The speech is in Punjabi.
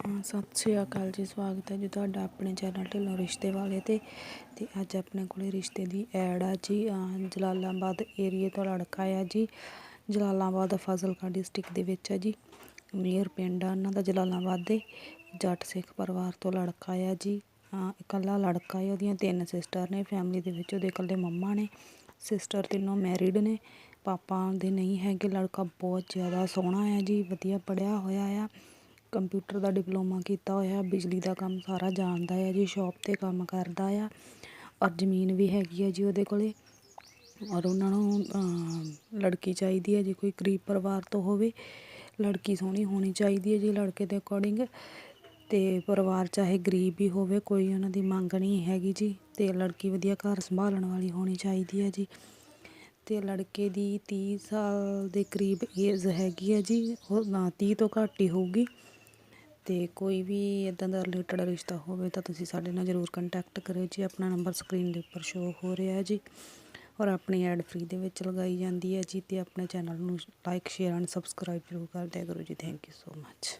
ਸਤਿ ਸ਼੍ਰੀ ਅਕਾਲ ਜੀ, ਸਵਾਗਤ ਹੈ ਜੀ ਤੁਹਾਡਾ ਆਪਣੇ ਚੈਨਲ ਢਿੱਲੋਂ ਰਿਸ਼ਤੇ ਵਾਲੇ ਤੇ। ਤੇ ਅੱਜ ਆਪਣੇ ਕੋਲੇ ਰਿਸ਼ਤੇ ਦੀ ਐਡ ਆ ਜੀ ਜਲਾਲਾਬਾਦ ਏਰੀਏ ਤੋਂ ਲੜਕਾ ਆ ਜੀ। ਜਲਾਲਾਬਾਦ ਫਾਜ਼ਿਲਕਾ ਡਿਸਟ੍ਰਿਕਟ ਦੇ ਵਿੱਚ ਆ ਜੀ। ਮੇਅਰ ਪਿੰਡ ਆ ਉਹਨਾਂ ਦਾ, ਜਲਾਲਾਬਾਦ ਦੇ। ਜੱਟ ਸਿੱਖ ਪਰਿਵਾਰ ਤੋਂ ਲੜਕਾ ਆ ਜੀ। ਇਕੱਲਾ ਲੜਕਾ ਹੈ ਉਹਦੀਆਂ ਤਿੰਨ ਸਿਸਟਰ ਨੇ, ਫੈਮਿਲੀ ਦੇ ਵਿੱਚ ਉਹਦੇ ਇਕੱਲੇ ਮੰਮਾ ਨੇ। ਸਿਸਟਰ ਤਿੰਨੋਂ ਮੈਰਿਡ ਨੇ। ਪਾਪਾ ਦੇ ਨਹੀਂ ਹੈਗੇ, ਲੜਕਾ ਬਹੁਤ ਜ਼ਿਆਦਾ ਸੋਹਣਾ ਆ ਜੀ, ਵਧੀਆ ਪੜ੍ਹਿਆ ਹੋਇਆ ਆ। ਕੰਪਿਊਟਰ ਦਾ ਡਿਪਲੋਮਾ ਕੀਤਾ ਹੋਇਆ, ਬਿਜਲੀ ਦਾ ਕੰਮ ਸਾਰਾ ਜਾਣਦਾ ਆ ਜੀ, ਸ਼ੋਪ 'ਤੇ ਕੰਮ ਕਰਦਾ ਆ ਔਰ ਜ਼ਮੀਨ ਵੀ ਹੈਗੀ ਆ ਜੀ ਉਹਦੇ ਕੋਲ ਔਰ ਉਹਨਾਂ ਨੂੰ ਲੜਕੀ ਚਾਹੀਦੀ ਹੈ ਜੀ, ਕੋਈ ਗਰੀਬ ਪਰਿਵਾਰ ਤੋਂ ਹੋਵੇ, ਲੜਕੀ ਸੋਹਣੀ ਹੋਣੀ ਚਾਹੀਦੀ ਹੈ ਜੀ ਲੜਕੇ ਦੇ ਅਕੋਰਡਿੰਗ ਅਤੇ ਪਰਿਵਾਰ ਚਾਹੇ ਗਰੀਬ ਵੀ ਹੋਵੇ, ਕੋਈ ਉਹਨਾਂ ਦੀ ਮੰਗ ਨਹੀਂ ਹੈਗੀ ਜੀ ਅਤੇ ਲੜਕੀ ਵਧੀਆ ਘਰ ਸੰਭਾਲਣ ਵਾਲੀ ਹੋਣੀ ਚਾਹੀਦੀ ਹੈ ਜੀ ਅਤੇ ਲੜਕੇ ਦੀ ਤੀਹ ਸਾਲ ਦੇ ਕਰੀਬ ਏਜ ਹੈਗੀ ਹੈ ਜੀ, ਉਹ ਨਾ ਤੀਹ ਤੋਂ ਘੱਟ ਹੀ ਹੋਊਗੀ। ਅਤੇ ਕੋਈ ਵੀ ਇੱਦਾਂ ਦਾ ਰਿਲੇਟਡ ਰਿਸ਼ਤਾ ਹੋਵੇ ਤਾਂ ਤੁਸੀਂ ਸਾਡੇ ਨਾਲ ਜ਼ਰੂਰ ਕੰਟੈਕਟ ਕਰਿਓ ਜੀ। ਆਪਣਾ ਨੰਬਰ ਸਕਰੀਨ ਦੇ ਉੱਪਰ ਸ਼ੋ ਹੋ ਰਿਹਾ ਜੀ। ਔਰ ਆਪਣੀ ਐਡ ਫ੍ਰੀ ਦੇ ਵਿੱਚ ਲਗਾਈ ਜਾਂਦੀ ਹੈ ਜੀ ਅਤੇ ਆਪਣੇ ਚੈਨਲ ਨੂੰ ਲਾਈਕ ਸ਼ੇਅਰ ਐਂਡ ਸਬਸਕ੍ਰਾਈਬ ਜ਼ਰੂਰ ਕਰ ਦਿਆ ਕਰੋ ਜੀ। Thank you so much